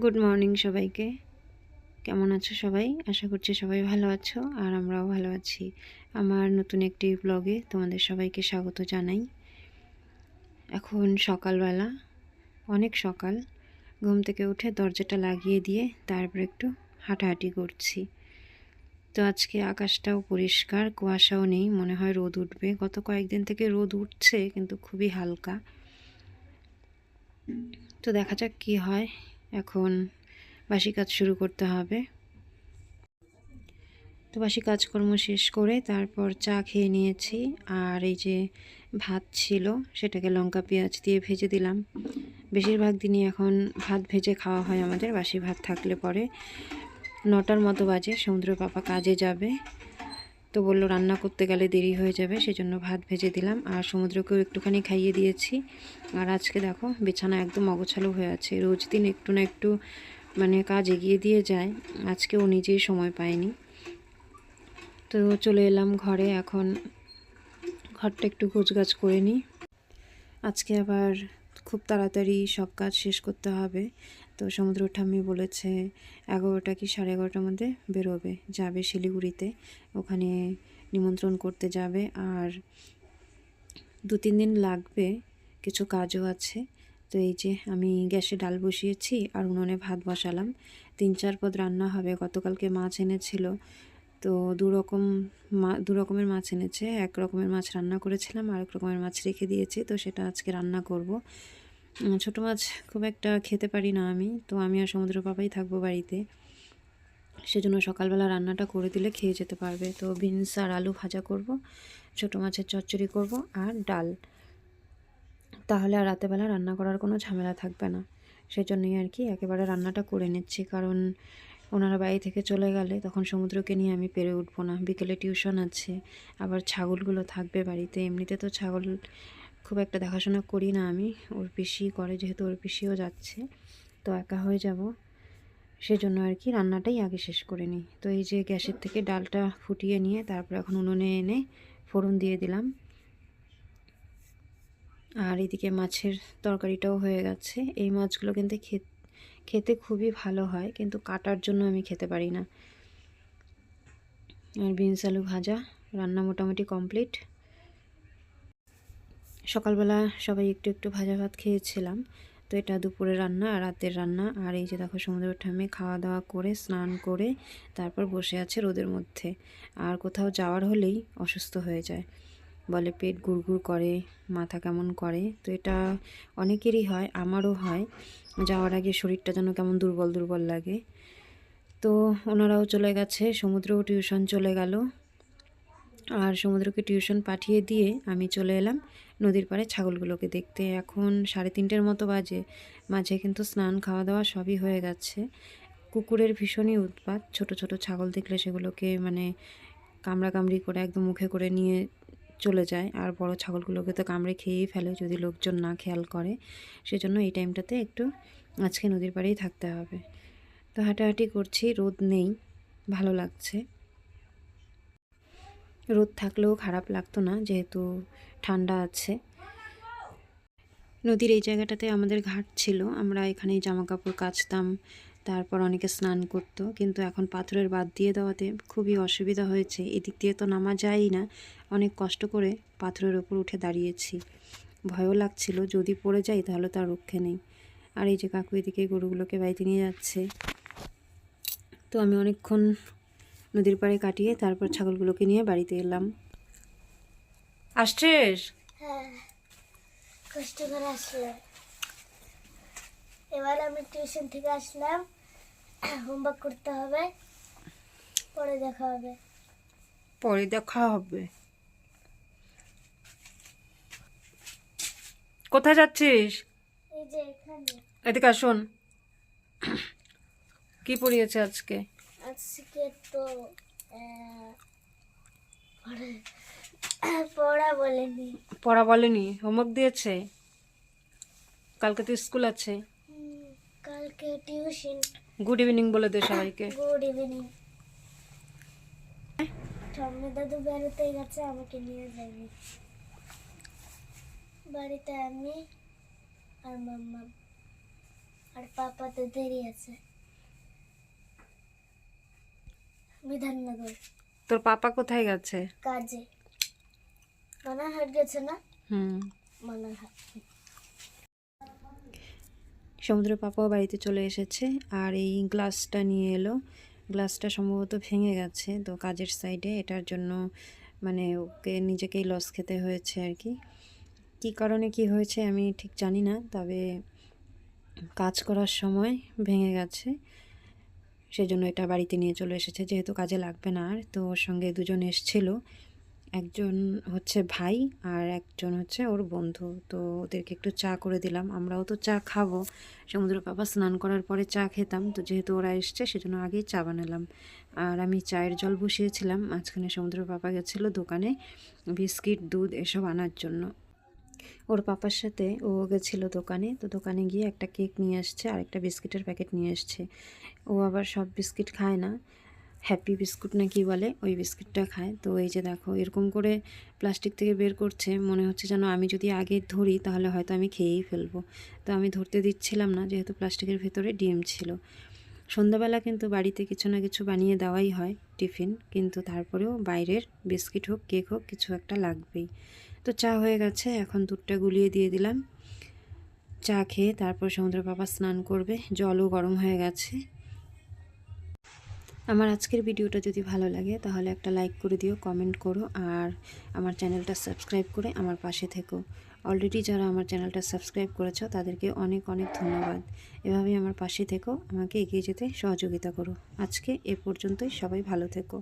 Good morning সবাইকে। কেমন আছো সবাই? আশা করছি সবাই ভালো আছো আর আমরাও ভালো আছি। আমার নতুন একটি ব্লগে তোমাদের সবাইকে স্বাগত জানাই। এখন সকালবেলা, অনেক সকাল। ঘুম থেকে উঠে দরজাটা লাগিয়ে দিয়ে তারপর একটু হাঁটাহাঁটি করছি। তো আজকে আকাশটাও পরিষ্কার, কুয়াশাও নেই, মনে হয় রোদ উঠবে। গত কয়েকদিন থেকে রোদ উঠছে, কিন্তু খুবই হালকা। তো দেখা যাক কী হয়। এখন বাসি কাজ শুরু করতে হবে। তো বাসি কাজকর্ম শেষ করে তারপর চা খেয়ে নিয়েছি। আর এই যে ভাত ছিল, সেটাকে লঙ্কা পেঁয়াজ দিয়ে ভেজে দিলাম। বেশিরভাগ দিনই এখন ভাত ভেজে খাওয়া হয় আমাদের, বাসি ভাত থাকলে পরে। নটার মতো বাজে, সমুদ্র পাপা কাজে যাবে। তো বলল, রান্না করতে গেলে দেরি হয়ে যাবে, সেজন্য ভাত ভেজে দিলাম। আর সমুদ্রকেও একটুখানি খাইয়ে দিয়েছি। আর আজকে দেখো, বিছানা একদম অগোছালো হয়ে আছে। রোজ দিন একটু না একটু মানে কাজ এগিয়ে দিয়ে যায়। আজকে ও নিজেই সময় পায়নি। তো চলে এলাম ঘরে। এখন ঘরটা একটু গোছগাছ করে নিই। আজকে আবার খুব তাড়াতাড়ি সব কাজ শেষ করতে হবে। তো সমুদ্র ঠাম্মি বলেছে, এগারোটা কি সাড়ে এগারোটার মধ্যে বেরোবে? যাবে শিলিগুড়িতে, ওখানে নিমন্ত্রণ করতে যাবে। আর দু তিন দিন লাগবে, কিছু কাজও আছে। তো এই যে আমি গ্যাসে ডাল বসিয়েছি আর উনুনে ভাত বসালাম। তিন চার পদ রান্না হবে, গতকালকে মাছ এনেছিল। তো দু রকম মা, দু রকমের মাছ এনেছে, এক রকমের মাছ রান্না করেছিলাম আর এক রকমের মাছ রেখে দিয়েছি। তো সেটা আজকে রান্না করব। ছোটো মাছ খুব একটা খেতে পারি না আমি, তো আমি আর সমুদ্র পাপাই থাকব বাড়িতে। সেজন্য সকালবেলা রান্নাটা করে দিলে খেয়ে যেতে পারবে। তো বিনস আর আলু ভাজা করব, ছোটো মাছের চচ্চড়ি করব আর ডাল। তাহলে আর রাতেবেলা রান্না করার কোনো ঝামেলা থাকবে না। সেজন্যই আর কি একেবারে রান্নাটা করে নিচ্ছি। কারণ ওনারা বাড়ি থেকে চলে গেলে তখন সমুদ্রকে নিয়ে আমি পেরে উঠবো না। বিকেলে টিউশন আছে, আবার ছাগলগুলো থাকবে বাড়িতে। এমনিতে তো ছাগল খুব একটা দেখাশোনা করি না আমি। ওর পিসি করে, যেহেতু ওর পিসিও যাচ্ছে, তো একা হয়ে যাব। সেজন্য আর কি রান্নাটাই আগে শেষ করে নিই। তো এই যে গ্যাসের থেকে ডালটা ফুটিয়ে নিয়ে, তারপর এখন উনুনে এনে ফোড়ন দিয়ে দিলাম। আর এদিকে মাছের তরকারিটাও হয়ে গেছে। এই মাছগুলো কিন্তু খেতে খুবই ভালো হয়, কিন্তু কাটার জন্য আমি খেতে পারি না। আর বিনস আলু ভাজা, রান্না মোটামুটি কমপ্লিট। সকালবেলা সবাই একটু একটু ভাজা ভাত খেয়েছিলাম। তো এটা দুপুরে রান্না আর রাতের রান্না। আর এই যে দেখো সমুদ্র ঠামে খাওয়া দাওয়া করে, স্নান করে তারপর বসে আছে রোদের মধ্যে। আর কোথাও যাওয়ার হলেই অসুস্থ হয়ে যায়। বলে পেট গুড়গুড় করে, মাথা কেমন করে। তো এটা অনেকেরই হয়, আমারও হয়। যাওয়ার আগে শরীরটা যেন কেমন দুর্বল দুর্বল লাগে। তো ওনারাও চলে গেছে, সমুদ্রও টিউশন চলে গেল। আর সমুদ্রকে টিউশন পাঠিয়ে দিয়ে আমি চলে এলাম। নদীর পাড়ে ছাগলগুলোকে দেখতে। এখন সাড়ে তিনটের মতো বাজে। মাঝে কিন্তু স্নান খাওয়া দাওয়া সবই হয়ে গেছে। কুকুরের ভীষণই উৎপাত। ছোট ছোট ছাগল দেখলে সেগুলোকে মানে কামড়াকামড়ি করে একদম মুখে করে নিয়ে চলে যায়। আর বড় ছাগলগুলোকে তো কামড়ে খেয়েই ফেলে যদি লোকজন না খেয়াল করে। সেজন্য এই টাইমটাতে একটু আজকে নদীর পাড়েই থাকতে হবে। তো হাঁটাহাঁটি করছি, রোদ নেই, ভালো লাগছে। রোদ থাকলেও খারাপ লাগতো না, যেহেতু ঠান্ডা আছে। নদীর এই জায়গাটাতে আমাদের ঘাট ছিল, আমরা এখানেই জামা কাপড় কাচতাম, তারপর অনেকে স্নান করতো, কিন্তু এখন পাথরের বাদ দিয়ে দেওয়াতে খুবই অসুবিধা হয়েছে। এদিক দিয়ে তো নামা যায়ই না, অনেক কষ্ট করে পাথরের ওপর উঠে দাঁড়িয়েছি। ভয়ও লাগছিল, যদি পড়ে যাই তাহলে তার রক্ষে নেই। আর এই যে কাকু এদিকে গরুগুলোকে বাড়িতে নিয়ে যাচ্ছে। তো আমি অনেকক্ষণ নদীর পাড়ে কাটিয়ে তারপর ছাগলগুলোকে নিয়ে বাড়িতে এলাম। আসছিস হ্যাঁ কষ্ট করে আসলাম। এবার আমি টিউশন থেকে আসলাম। হোমওয়ার্ক করতে হবে। পরে দেখা হবে। পরে দেখা হবে। কোথায় যাচ্ছিস? এই যে এখানে। এদিকে আসুন। কি পড়িয়েছে আজকে? আজকে তো পড়া- বলেনি। পড়া বলেনি হোমওয়ার্ক দিয়েছে। কালকে তো স্কুল আছে। কালকে টিউশন। গুড ইভিনিং বলে দে সবাইকে। Good evening. ঠাম্মি দাদু বেরোতে গেছে আমাকে নিয়ে যাবে। বাড়িতে আমি আর মাম্মা। আর পাপাতে দেরি আছে। বিধাননগর। তোর পাপা কোথায় গেছে? কাজে। মানারহাট গেছে না? হুম। মানারহাট। সমুদ্র পাপাও বাড়িতে চলে এসেছে আর এই গ্লাসটা নিয়ে এলো। গ্লাসটা সম্ভবত ভেঙে গেছে তো কাজের সাইডে এটার জন্য মানে ওকে নিজেকেই লস খেতে হয়েছে আর কি। কী কারণে কি হয়েছে আমি ঠিক জানি না তবে কাজ করার সময় ভেঙে গেছে। সেই জন্য এটা বাড়িতে নিয়ে চলে এসেছে, যেহেতু কাজে লাগবে না। আর তো ওর সঙ্গে দুজন এসছিল, একজন হচ্ছে ভাই আর একজন হচ্ছে ওর বন্ধু। তো ওদেরকে একটু চা করে দিলাম, আমরাও তো চা খাব। সমুদ্র পাপা স্নান করার পরে চা খেতাম, তো যেহেতু ওরা এসছে, সেজন্য আগেই চা বানালাম। আর আমি চায়ের জল বসিয়েছিলাম, মাঝখানে সমুদ্র পাপা গেছিল দোকানে, বিস্কিট, দুধ, এসব আনার জন্য। ওর পাপার সাথে ও গেছিল দোকানে, তো দোকানে গিয়ে একটা কেক নিয়ে আসছে আর একটা বিস্কিটের প্যাকেট নিয়ে আসছে। ও আবার সব বিস্কিট খায় না, হ্যাপি বিস্কুট না কি বলে, ওই বিস্কিটটা খায়। তো এই যে দেখো, এরকম করে প্লাস্টিক থেকে বের করছে, মনে হচ্ছে যেন আমি যদি আগে ধরি তাহলে হয়তো আমি খেয়েই ফেলব। তো আমি ধরতে দিচ্ছিলাম না, যেহেতু প্লাস্টিকের ভেতরে ডিম ছিল। সন্ধ্যাবেলা কিন্তু বাড়িতে কিছু না কিছু বানিয়ে দেওয়াই হয়, টিফিন। কিন্তু তারপরেও বাইরের বিস্কিট হোক, কেক হোক, কিছু একটা লাগবেই। তো চা হয়ে গেছে, এখন দুধটা গুলিয়ে দিয়ে দিলাম। চা খেয়ে তারপর সমুদ্র বাবা স্নান করবে, জলও গরম হয়ে গেছে। আমার আজকের ভিডিওটা যদি ভালো লাগে, তাহলে একটা লাইক করে দিও, কমেন্ট করো, আর আমার চ্যানেলটা সাবস্ক্রাইব করে আমার পাশে থেকো। অলরেডি যারা আমার চ্যানেলটা সাবস্ক্রাইব করেছ, তাদেরকে অনেক অনেক ধন্যবাদ। এভাবেই আমার পাশে থেকো, আমাকে এগিয়ে যেতে সহযোগিতা করো। আজকে এ পর্যন্তই, সবাই ভালো থেকো।